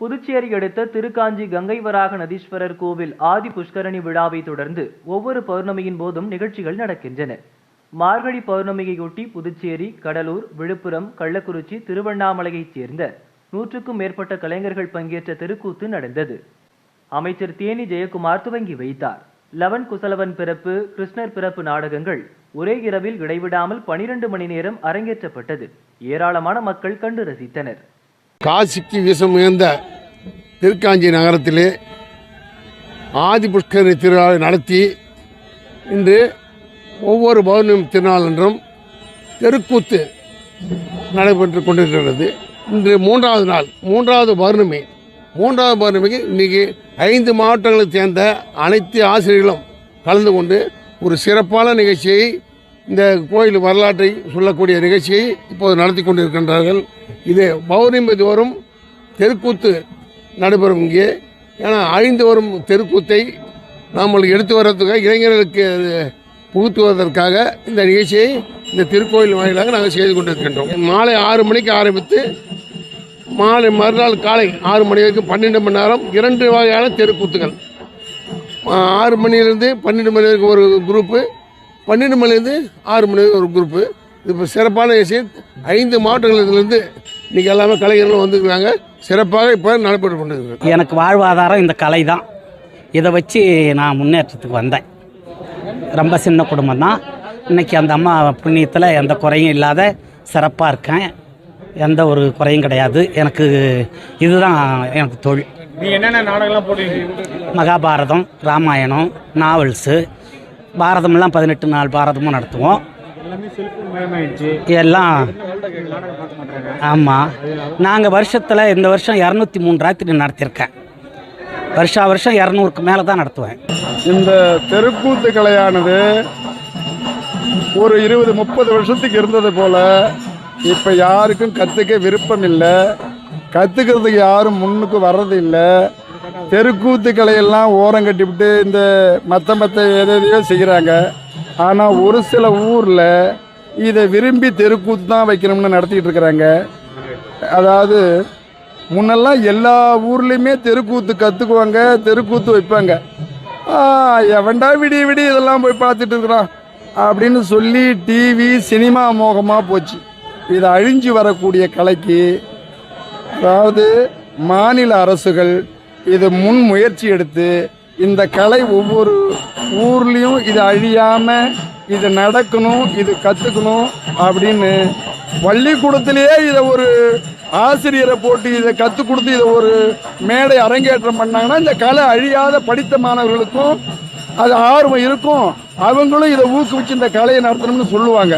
புதுச்சேரி அடுத்த திருக்காஞ்சி கங்கை வராக நதீஸ்வரர் கோவில் ஆதி புஷ்கரணி விழாவை தொடர்ந்து ஒவ்வொரு பௌர்ணமியின் போதும் நிகழ்ச்சிகள் நடக்கின்றன. மார்கழி பௌர்ணமியையொட்டி புதுச்சேரி கடலூர் விழுப்புரம் கள்ளக்குறிச்சி திருவண்ணாமலையைச் சேர்ந்த நூற்றுக்கும் மேற்பட்ட கலைஞர்கள் பங்கேற்ற தெருக்கூத்து நடந்தது. அமைச்சர் தேனி ஜெயக்குமார் துவங்கி வைத்தார். லவன் குசலவன் பிறப்பு கிருஷ்ணர் பிறப்பு நாடகங்கள் ஒரே இரவில் இடைவிடாமல் பனிரெண்டு மணி நேரம் அரங்கேற்றப்பட்டது. ஏராளமான மக்கள் கண்டு ரசித்தனர். காசிக்கு வீசம் உயர்ந்த திருக்காஞ்சி நகரத்திலே ஆதி புஷ்கரணி திருவிழாவை நடத்தி இன்று ஒவ்வொரு பௌர்ணமி திருநாளன்றும் தெருக்கூத்து நடைபெற்று கொண்டிருக்கிறது. இன்று மூன்றாவது நாள் மூன்றாவது பௌர்ணமி. மூன்றாவது பௌர்ணமிக்கு இன்றைக்கி ஐந்து மாவட்டங்களைச் சேர்ந்த அனைத்து ஆசிரியர்களும் கலந்து கொண்டு ஒரு சிறப்பான நிகழ்ச்சியை இந்த கோயில் வரலாற்றை சொல்லக்கூடிய நிகழ்ச்சியை இப்போது நடத்தி கொண்டிருக்கின்றார்கள். இது பௌர்ணமி தோறும் தெருக்கூத்து நடைபெறும் இங்கே. ஏன்னா அழிந்து வரும் தெருக்கூத்தை நாம் எடுத்து வர்றதுக்காக இளைஞர்களுக்கு அது புகுத்துவதற்காக இந்த நிகழ்ச்சியை இந்த திருக்கோயில் வாயிலாக நாங்கள் செய்து கொண்டிருக்கின்றோம். மாலை ஆறு மணிக்கு ஆரம்பித்து மாலை மறுநாள் காலை ஆறு மணி வரைக்கும் பன்னெண்டு மணி நேரம் இரண்டு வகையான தெருக்கூத்துகள். ஆறு மணிலேருந்து பன்னெண்டு மணி வரைக்கும் ஒரு குரூப்பு பன்னெண்டு மணிலேருந்து ஆறு மணி வரைக்கும் ஒரு குரூப்பு. இது இப்போ சிறப்பான விஷயம். ஐந்து மாவட்டங்களிலிருந்து இன்றைக்கி எல்லாமே கலைஞர்களும் வந்துருக்காங்க சிறப்பாக இப்போ நடைபெற்று கொண்டிருக்கிறது. எனக்கு வாழ்வாதாரம் இந்த கலை தான் இதை வச்சு நான் முன்னேற்றத்துக்கு வந்தேன். ரொம்ப சின்ன குடும்பம் தான். இன்றைக்கி அந்த அம்மா புண்ணியத்தில் எந்த குறையும் இல்லாத சிறப்பாக இருக்கேன். எந்த ஒரு குறையும் கிடையாது. எனக்கு இதுதான் எனக்கு தொழில். மகாபாரதம் ராமாயணம் நாவல்ஸு பாரதமெல்லாம் பதினெட்டு நாள் பாரதமும் நடத்துவோம். எல்லாமே ஆமாம் நாங்கள் வருஷத்தில் இந்த வருஷம் இரநூத்தி மூணு ராத்திரி நடத்தியிருக்கேன். வருஷா வருஷம் இரநூறுக்கு மேலே தான் நடத்துவேன். இந்த தெருக்கூத்து கலையானது ஒரு இருபது முப்பது வருஷத்துக்கு இருந்தது போல இப்போ யாருக்கும் கற்றுக்க விருப்பம் இல்லை. கற்றுக்கிறதுக்கு யாரும் முன்னுக்கு வர்றது இல்லை. தெருக்கூத்து கலையெல்லாம் ஓரம் கட்டிவிட்டு இந்த மற்ற மற்ற எதையோ செய்கிறாங்க ஆனால் ஒரு சில ஊரில் இதை விரும்பி தெருக்கூத்து தான் வைக்கணும்னு நடத்திட்டு இருக்கிறாங்க. அதாவது முன்னெல்லாம் எல்லா ஊர்லேயுமே தெருக்கூத்து கற்றுக்குவாங்க தெருக்கூத்து வைப்பாங்க. எவன்டா விடிய விடிய இதெல்லாம் போய் பார்த்துட்டு இருக்கிறான்? அப்படின்னு சொல்லி டிவி சினிமா மோகமாக போச்சு. இது அழிஞ்சு வரக்கூடிய கலைக்கு அதாவது மாநில அரசுகள் இது முன் முயற்சி எடுத்து இந்த கலை ஒவ்வொரு ஊர்லேயும் இது அழியாமல் இது நடக்கணும் இது கற்றுக்கணும் அப்படின்னு பள்ளிக்கூடத்திலேயே இதை ஒரு ஆசிரியரை போட்டு இதை கற்றுக் கொடுத்து இதை ஒரு மேடை அரங்கேற்றம் பண்ணாங்கன்னா இந்த கலை அழியாத படித்த மாணவர்களுக்கும் அது ஆர்வம் இருக்கும். அவங்களும் இதை ஊக்குவிச்சு இந்த கலையை நடத்தணும்னு சொல்லுவாங்க.